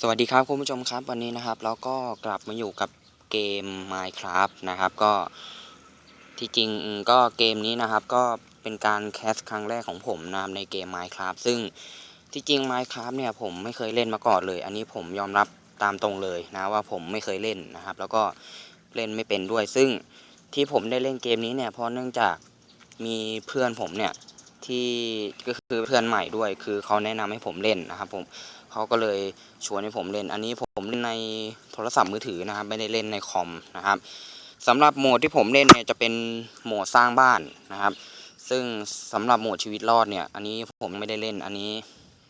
สวัสดีครับคุณผู้ชมครับวันนี้นะครับ เราก็กลับมาอยู่กับเกม Minecraft นะครับ ก็ที่จริงก็เกมนี้นะครับ ก็เป็นการแคสครั้งแรกของผมนะครับในเกม Minecraft ซึ่งที่จริง Minecraft เนี่ยผมไม่เคยเล่นมาก่อนเลย อันนี้ผมยอมรับตามตรงเลยนะว่าผมไม่เคยเล่นนะครับ แล้วก็เล่นไม่เป็นด้วย ซึ่งที่ผมได้เล่นเกมนี้เนี่ยเพราะเนื่องจากมีเพื่อนผมเนี่ย ที่ก็คือเพื่อนใหม่ด้วย คือเขาแนะนำให้ผมเล่นนะครับ ผมเขาก็เลยชวนให้ผมเล่น อันนี้ผมเล่นในโทรศัพท์มือถือนะครับ ไม่ได้เล่นในคอมนะครับสำหรับโหมดที่ผมเล่นเนี่ยจะเป็นโหมดสร้างบ้านนะครับ ซึ่งสำหรับโหมดชีวิตรอดเนี่ย อันนี้ผมไม่ได้เล่น อันนี้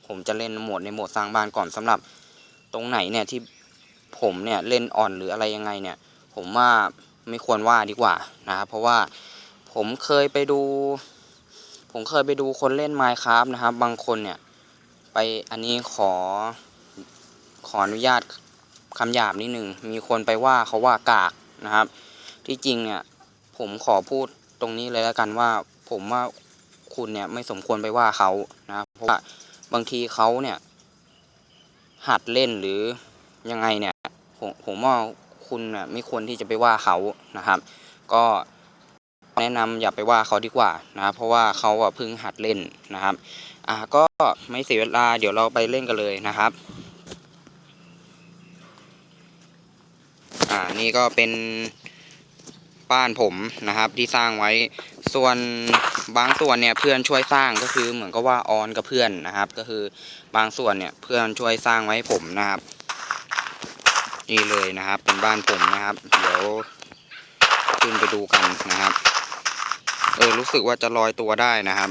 ผมจะเล่นโหมดในโหมดสร้างบ้านก่อนสำหรับตรงไหนเนี่ยที่ผมเนี่ยเล่นอ่อนหรืออะไรยังไงเนี่ย ผมว่าไม่ควรว่าดีกว่านะครับเพราะว่าผมเคยไปดู ผมเคยไปดูคนเล่น Minecraft นะครับ บางคนเนี่ย ไปอันนี้ขอ ขออนุญาตคำหยาบนิดหนึ่งมีคนไปว่าเขาว่ากากนะครับ ที่จริงเนี่ย ผมขอพูดตรงนี้เลยแล้วกันว่า ผมว่าคุณเนี่ยไม่สมควรไปว่าเขานะเพราะว่าบางทีเขาเนี่ย หัดเล่นหรือยังไงเนี่ย ผมผมว่าคุณน่ะไม่ควรที่จะไปว่าเขานะครับ ก็ แนะนำอย่าไปว่าเขาดีกว่านะครับเพราะว่าเขาอะเพิ่งหัดเล่นนะครับอ่าก็ไม่เสียเวลาเดี๋ยวเราไปเล่นกันเลยนะครับอ่านี่ก็เป็นบ้านผมนะครับที่สร้างไว้ส่วนบางส่วนเนี่ยเพื่อนช่วยสร้างก็คือเหมือนกับว่าออนกับเพื่อนนะครับ ก็คือบางส่วนเนี่ยเพื่อนช่วยสร้างไว้ผมนะครับ นี่เลยนะครับ เป็นบ้านผมนะครับ เดี๋ยวขึ้นไปดูกันนะครับ เออรู้สึกว่าจะลอยตัวได้นะครับ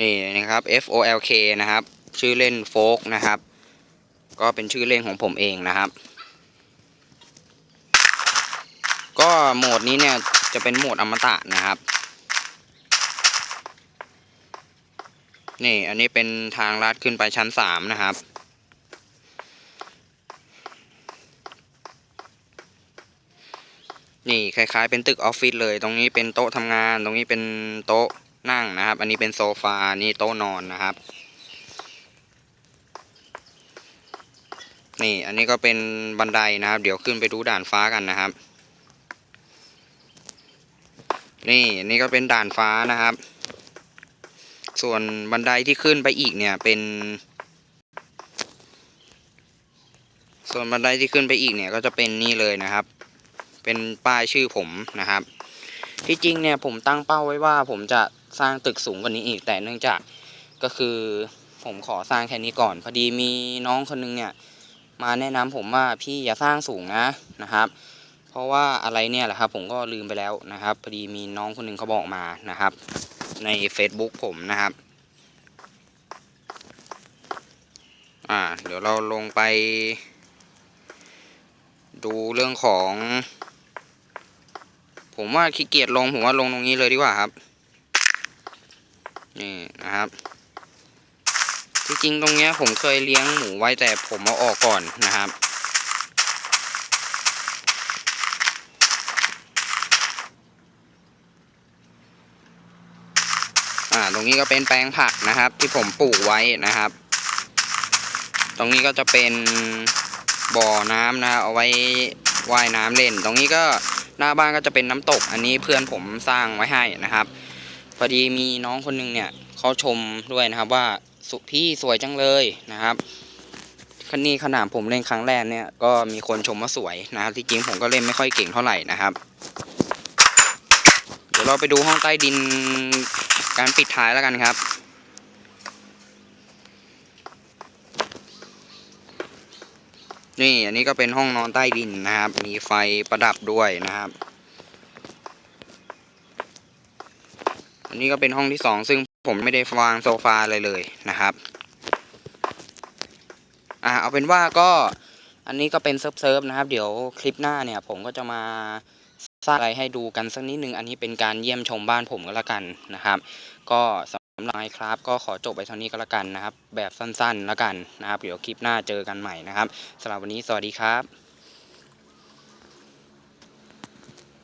นี่นะครับ F O L K นะครับ ชื่อเล่นโฟกนะครับ ก็เป็นชื่อเล่นของผมเองนะครับ ก็โหมดนี้เนี่ยจะเป็นโหมดอมตะนะครับ นี่อันนี้เป็นทางลัดขึ้นไปชั้นสามนะครับ นี่คล้ายๆ เป็นตึกออฟฟิศเลย ตรงนี้เป็นโต๊ะทำงาน ตรงนี้เป็นโต๊ะนั่งนะครับ อันนี้เป็นโซฟา นี่โต๊ะนอนนะครับ นี่อันนี้ก็เป็นบันไดนะครับ เดี๋ยวขึ้นไปดูด่านฟ้ากันนะครับ นี่อันนี้ก็เป็นด่านฟ้านะครับ ส่วนบันไดที่ขึ้นไปอีกเนี่ยเป็น ส่วนบันไดที่ขึ้นไปอีกเนี่ยก็จะเป็นนี่เลยนะครับ เป็นป้ายชื่อผมนะครับ ที่จริงเนี่ยผมตั้งเป้าไว้ว่าผมจะสร้างตึกสูงกว่านี้อีก แต่เนื่องจากก็คือผมขอสร้างแค่นี้ก่อน พอดีมีน้องคนนึงเนี่ย มาแนะนำผมว่าพี่อย่าสร้างสูงนะนะครับ เพราะว่าอะไรเนี่ยแหละครับ ผมก็ลืมไปแล้วนะครับ พอดีมีน้องคนหนึงเขาบอกมานะครับ ใน Facebook ผมนะครับอ่าเดี๋ยวเราลงไป ดูเรื่องของ ผมว่าขี้เกียจลงผมว่าลงตรงนี้เลยดีกว่าครับ นี่นะครับ จริงๆตรงเนี้ยผมเคยเลี้ยงหมูไว้แต่ผมเอาออกก่อนนะครับ อ่าตรงนี้ก็เป็นแปลงผักนะครับ ที่ผมปลูกไว้นะครับ ตรงนี้ก็จะเป็นบ่อน้ำนะเอาไว้ว่ายน้ำเล่น ตรงนี้ก็ หน้าบ้านก็จะเป็นน้ำตก อันนี้เพื่อนผมสร้างไว้ให้นะครับพอดีมีน้องคนหนึงเนี่ยเขาชมด้วยนะครับว่าสุพี่สวยจังเลยนะครับคันนี้ขนาดผมเล่นครั้งแรกเนี่ยก็มีคนชมว่าสวยนะครับที่จริงผมก็เล่นไม่ค่อยเก่งเท่าไหร่นะครับ เดี๋ยวเราไปดูห้องใต้ดินการปิดท้ายแล้วกันครับ นี่อันนี้ก็เป็นห้องนอนใต้ดินนะครับ มีไฟประดับด้วยนะครับ อันนี้ก็เป็นห้องที่สองซึ่งผมไม่ได้วางโซฟาอะไรเลยนะครับ อ่าเอาเป็นว่าก็อันนี้ก็เป็นเซิร์ฟเซิร์ฟนะครับ เดี๋ยวคลิปหน้าเนี่ย ผมก็จะมาสร้างอะไรให้ดูกันสักนิดนึง อันนี้เป็นการเยี่ยมชมบ้านผมก็แล้วกันนะครับ ก็ สำหรับไมครับก็ขอจบไปเท่านี้ก็แล้วกันนะครับ แบบสั้นๆแล้วกันนะครับ เดี๋ยวคลิปหน้าเจอกันใหม่นะครับสำหรับวันนี้สวัสดีครับ